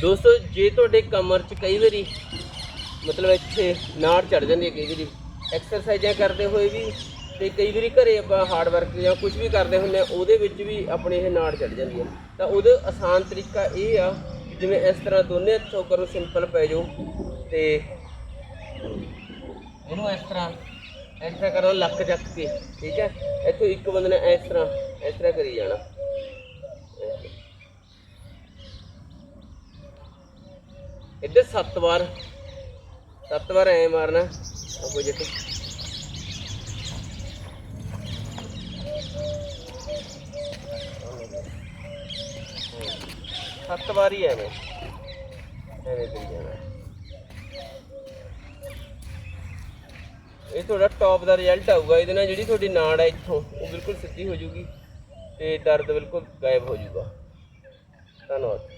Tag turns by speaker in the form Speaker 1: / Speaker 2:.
Speaker 1: ਦੋਸਤੋ, ਜੇ ਤੁਹਾਡੇ ਕਮਰ 'ਚ ਕਈ ਵਾਰੀ ਮਤਲਬ ਇੱਥੇ ਨਾੜ ਚੜ ਜਾਂਦੀ ਹੈ, ਕਈ ਵਾਰੀ ਐਕਸਰਸਾਈਜ਼ਾਂ ਕਰਦੇ ਹੋਏ ਵੀ ਤੇ ਕਈ ਵਾਰੀ ਘਰੇ ਆਪਾਂ ਹਾਰਡ ਵਰਕ ਜਾਂ ਕੁਝ ਵੀ ਕਰਦੇ ਹੁੰਦੇ ਆ ਉਹਦੇ ਵਿੱਚ ਵੀ ਆਪਣੇ ਇਹ ਨਾੜ ਚੜ ਜਾਂਦੀ ਹੈ। ਤਾਂ ਉਹਦਾ ਆਸਾਨ ਤਰੀਕਾ ਇਹ ਆ ਜਿਵੇਂ ਇਸ ਤਰ੍ਹਾਂ ਦੋਨੇ ਹੱਥੋਂ ਕਰੋ ਸਿੰਪਲ ਪੈ ਜਾਓ ਤੇ ਇਹਨੂੰ ਇਸ ਤਰ੍ਹਾਂ ਇਸ ਤਰ੍ਹਾਂ ਕਰੋ, ਲੱਕ ਚੱਕ ਕੇ, ਠੀਕ ਹੈ? ਇੱਥੋਂ ਇੱਕ ਬੰਦੇ ਨੇ ਇਸ ਤਰ੍ਹਾਂ ਇਸ ਤਰ੍ਹਾਂ ਕਰੀ ਜਾਣਾ। ਇੱਧਰ ਸੱਤ ਵਾਰ। ਸੱਤ ਵਾਰ ਐ ਮਾਰਨਾ। ਆਪੋਜੀਟ ਸੱਤ ਵਾਰ ਹੀ ਐਵੇਂ। ਐਵੇਂ ਕਰੀ ਜਾਣਾ। ਇਹ ਤੁਹਾਡਾ ਟੌਪ ਦਾ ਰਿਜ਼ਲਟ ਆਊਗਾ। ਇਹਦੇ ਨਾਲ ਜਿਹੜੀ ਤੁਹਾਡੀ ਨਾੜ ਹੈ ਇੱਥੋਂ, ਉਹ ਬਿਲਕੁਲ ਸਿੱਧੀ ਹੋ ਜਾਊਗੀ ਤੇ ਦਰਦ ਬਿਲਕੁਲ ਗਾਇਬ ਹੋ ਜੂਗਾ। ਧੰਨਵਾਦ।